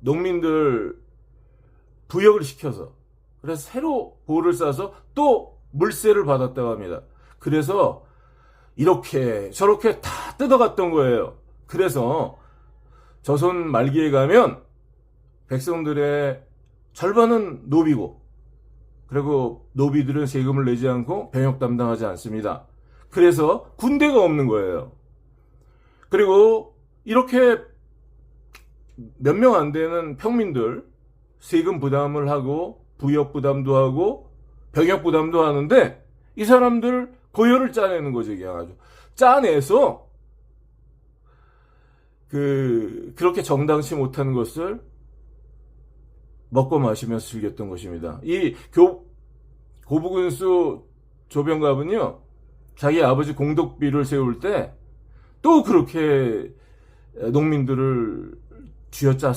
농민들 부역을 시켜서 그래서 새로 보를 싸서 또 물세를 받았다고 합니다. 그래서 이렇게 저렇게 다 뜯어갔던 거예요. 그래서 조선 말기에 가면 백성들의 절반은 노비고 그리고 노비들은 세금을 내지 않고 병역 담당하지 않습니다. 그래서 군대가 없는 거예요. 그리고 이렇게 몇 명 안 되는 평민들 세금 부담을 하고 부역 부담도 하고 병역 부담도 하는데 이 사람들 고열을 짜내는 거죠, 그냥 아주. 짜내서 그 그렇게 정당치 못한 것을 먹고 마시면서 즐겼던 것입니다. 이 교, 고부군수 조병갑은요, 자기 아버지 공덕비를 세울 때 또 그렇게 농민들을 쥐어짰습니다.